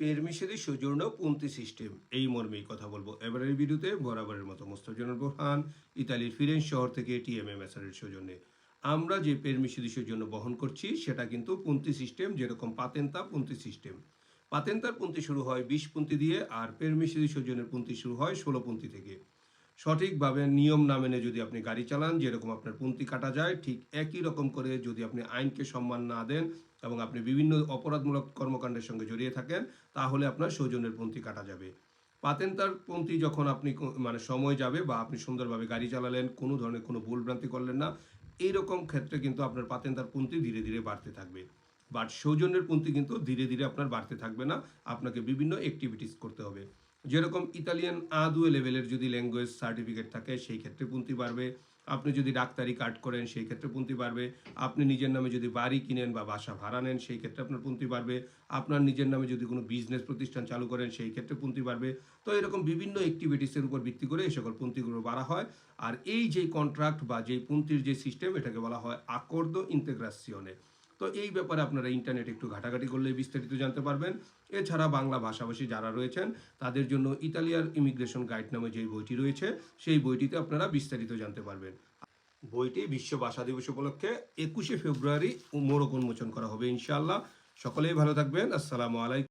পেরমিশেদি সৌজন্য পুন্তি সিস্টেম। এই মর্মেই কথা বলব। এবারের বিরুদ্ধে বরাবরের মতো মোস্তাফজনুর বোরহান ইতালির ফিরেন শহর থেকে টিএমএম এর সৌজন্যে। আমরা যে পেরমিশেদি সৌজন্য বহন করছি, সেটা কিন্তু পুন্তি সিস্টেম, যেরকম পাতেন্তা পুন্তি সিস্টেম। পাতেন্তার পুন্তি শুরু হয় বিশ পুন্তি দিয়ে, আর পেরমিশেদি সৌজন্যের পুন্তি শুরু হয় ষোলো পুন্তি থেকে। সঠিকভাবে নিয়ম না মেনে যদি আপনি গাড়ি চালান, যেরকম আপনার পুন্তি কাটা যায়, ঠিক একই রকম করে যদি আপনি আইনকে সম্মান না দেন এবং আপনি বিভিন্ন অপরাধমূলক কর্মকাণ্ডের সঙ্গে জড়িয়ে থাকেন, তাহলে আপনার সৌজন্যের পন্থী কাটা যাবে। পাতেন্তার পন্থী যখন আপনি মানে সময় যাবে বা আপনি সুন্দরভাবে গাড়ি চালালেন, কোনো ধরনের কোনো ভুলভ্রান্তি করলেন না, এইরকম ক্ষেত্রে কিন্তু আপনার পাতেন্তার পন্থী ধীরে ধীরে বাড়তে থাকবে। বাট সৌজন্যের পন্থী কিন্তু ধীরে ধীরে আপনার বাড়তে থাকবে না, আপনাকে বিভিন্ন অ্যাক্টিভিটিস করতে হবে। যেরকম ইতালিয়ান আদুয়ে লেভেলের যদি ল্যাঙ্গুয়েজ সার্টিফিকেট থাকে, সেই ক্ষেত্রে পুঁতি বাড়বে। আপনি যদি ডাক্তারি কার্ড করেন, সেই ক্ষেত্রে পুঁতি বাড়বে। আপনি নিজের নামে যদি বাড়ি কিনেন বা বাসা ভাড়া নেন, সেই ক্ষেত্রে আপনার পুঁতি বাড়বে। আপনার নিজের নামে যদি কোনো বিজনেস প্রতিষ্ঠান চালু করেন, সেই ক্ষেত্রে পুঁতি বাড়বে। তো এরকম বিভিন্ন অ্যাক্টিভিটিসের উপর ভিত্তি করে এই সকল পুঁতিগুলো বাড়া হয়। আর এই যে কন্ট্রাক্ট বা যেই পুঁতির যে সিস্টেম এটাকে বলা হয় আকর্দ ইন্টেগ্রাসিওনে তো এই ব্যাপারে আপনারা ইন্টারনেট একটু ঘাটাঘাটি করলে বিস্তারিত জানতে পারবেন। এছাড়া বাংলা ভাষাভাষী যারা রয়েছেন, তাদের জন্য ইতালিয়ার ইমিগ্রেশন গাইড নামে যে বইটি রয়েছে, সেই বইটিতে আপনারা বিস্তারিত জানতে পারবেন। বইটি বিশ্ব ভাষা দিবস উপলক্ষে একুশে ফেব্রুয়ারি মোড়ক উন্মোচন করা হবে ইনশাআল্লাহ। সকলেই ভালো থাকবেন। আসসালামু আলাইকুম।